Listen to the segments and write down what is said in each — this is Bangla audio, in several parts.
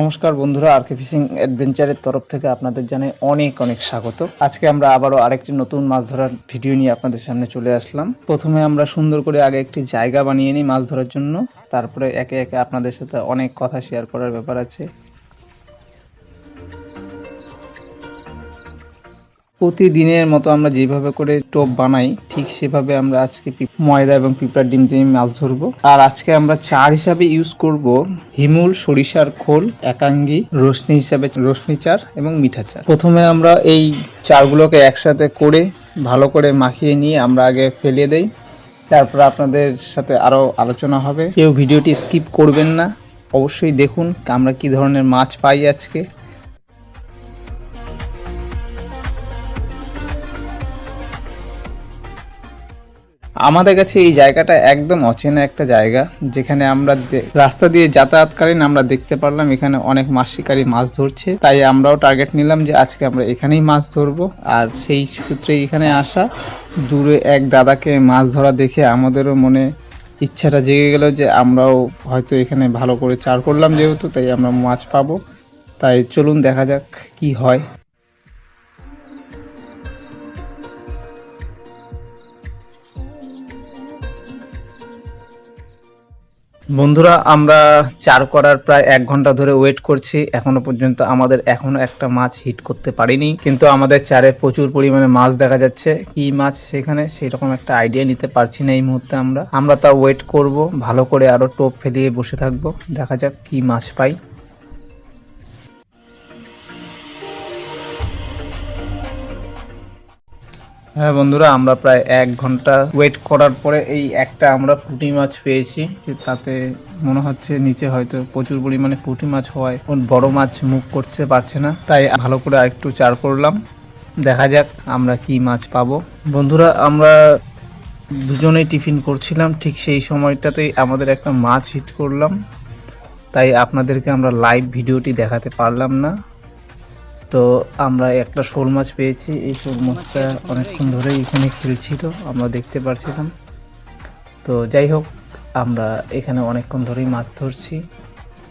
নমস্কার বন্ধুরা, আর কে ফিশিং অ্যাডভেঞ্চারের তরফ থেকে আপনাদের জানাই অনেক অনেক স্বাগত। আজকে আমরা আবারও আরেকটি নতুন মাছ ধরার ভিডিও নিয়ে আপনাদের সামনে চলে আসলাম। প্রথমে আমরা সুন্দর করে আগে একটি জায়গা বানিয়ে নিই মাছ ধরার জন্য। তারপরে একে একে আপনাদের সাথে অনেক কথা শেয়ার করার ব্যাপার আছে। প্রতিদিনের মতো আমরা যেভাবে করে টোপ বানাই, ঠিক সেভাবে আমরা আজকে ময়দা এবং পিঁপড়ার ডিম দিয়ে মাছ ধরবো। আর আজকে আমরা চার হিসাবে ইউজ করব হিমুল সরিষার খোল, একাঙ্গি রশ্মি হিসাবে রশ্মি চার এবং মিঠা চার। প্রথমে আমরা এই চারগুলোকে একসাথে করে ভালো করে মাখিয়ে নিয়ে আমরা আগে ফেলে দেই। তারপর আপনাদের সাথে আরও আলোচনা হবে। কেউ ভিডিওটি স্কিপ করবেন না। অবশ্যই দেখুন আমরা কি ধরনের মাছ পাই আজকে। আমাদের কাছে এই জায়গাটা একদম অচেনা একটা জায়গা, যেখানে আমরা রাস্তা দিয়ে যাতায়াতকালীন আমরা দেখতে পারলাম এখানে অনেক মাছ শিকারী মাছ ধরছে। তাই আমরাও টার্গেট নিলাম যে আজকে আমরা এখানেই মাছ ধরবো। আর সেই সূত্রে এখানে আসা, দূরে এক দাদাকে মাছ ধরা দেখে আমাদেরও মনে ইচ্ছাটা জেগে গেল যে আমরাও হয়তো এখানে ভালো করে চার করলাম যেহেতু, তাই আমরা মাছ পাবো। তাই চলুন দেখা যাক কি হয়। বন্ধুরা, আমরা চার করার প্রায় এক ঘণ্টা ধরে ওয়েট করছি। এখনও পর্যন্ত আমাদের এখনও একটা মাছ হিট করতে পারিনি। কিন্তু আমাদের চারে প্রচুর পরিমাণে মাছ দেখা যাচ্ছে। কি মাছ সেখানে সেরকম একটা আইডিয়া নিতে পারছি না এই মুহূর্তে আমরা। আমরা তা ওয়েট করব, ভালো করে আরও টোপ ফেলিয়ে বসে থাকব। দেখা যাক কি মাছ পাই। হ্যাঁ বন্ধুরা, আমরা প্রায় এক ঘণ্টা ওয়েট করার পরে এই একটা আমরা পুঁটি মাছ পেয়েছি। তাতে মনে হচ্ছে নিচে হয়তো প্রচুর পরিমাণে পুঁটি মাছ হওয়ায় বড় মাছ মুখ করতে পারছে না। তাই ভালো করে আরেকটু চার করলাম। দেখা যাক আমরা কি মাছ পাবো। বন্ধুরা, আমরা দুজনেই টিফিন করছিলাম। ঠিক সেই সময়টাতেই আমাদের একটা মাছ হিট করলাম। তাই আপনাদেরকে আমরা লাইভ ভিডিওটি দেখাতে পারলাম না। তো আমরা একটা শোল মাছ পেয়েছি। এই শোল মাছটা অনেকক্ষণ ধরে এখানে খেলছিল আমরা দেখতে পারছিলাম। তো যাই হোক, আমরা এখানে অনেকক্ষণ ধরেই মাছ ধরছি।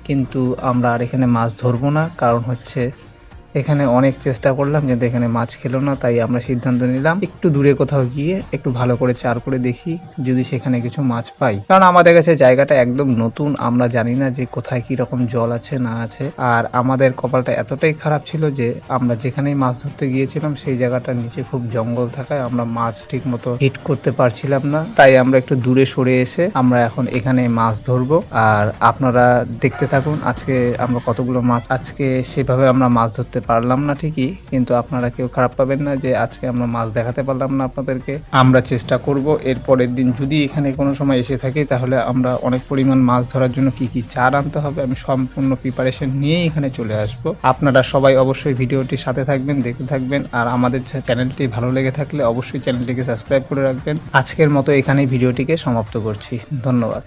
কিন্তু আমরা আর এখানে মাছ ধরবো না, কারণ হচ্ছে এখানে অনেক চেষ্টা করলাম কিন্তু এখানে মাছ খেলো না, তাই আমরা সিদ্ধান্ত নিলাম একটু দূরে কোথাও গিয়ে একটু ভালো করে চার করে দেখি যদি সেখানে কিছু মাছ পাই। কারণ আমাদের কাছে জায়গাটা একদম নতুন, আমরা জানি না যে কোথায় কি রকম জল আছে না আছে। আর আমাদের কপালটা এতটাই খারাপ ছিল যে আমরা যেখানেই মাছ ধরতে গিয়েছিলাম সেই জায়গাটার নিচে খুব জঙ্গল থাকায় আমরা মাছ ঠিক মতো হিট করতে পারছিলাম না। তাই আমরা একটু দূরে সরে এসে আমরা এখন এখানে মাছ ধরবো। আর আপনারা দেখতে থাকুন আজকে আমরা কতগুলো মাছ, আজকে সেভাবে আমরা মাছ ধরতে পারলাম না ঠিকই, কিন্তু আপনারা কেউ খারাপ পাবেন না যে আজকে আমরা মাছ দেখাতে পারলাম না আপনাদেরকে। আমরা চেষ্টা করব এর পরের দিন যদি এখানে কোনো সময় এসে থাকি, তাহলে আমরা অনেক পরিমাণ মাছ ধরার জন্য কি কি চার আনতে হবে, আমি সম্পূর্ণ প্রিপারেশন নিয়েই এখানে চলে আসব। আপনারা সবাই অবশ্যই ভিডিওটির সাথে থাকবেন, দেখতে থাকবেন, আর আমাদের চ্যানেলটি ভালো লেগে থাকলে অবশ্যই চ্যানেলটিকে সাবস্ক্রাইব করে রাখবেন। আজকের মতো এখানেই ভিডিওটিকে সমাপ্ত করছি। ধন্যবাদ।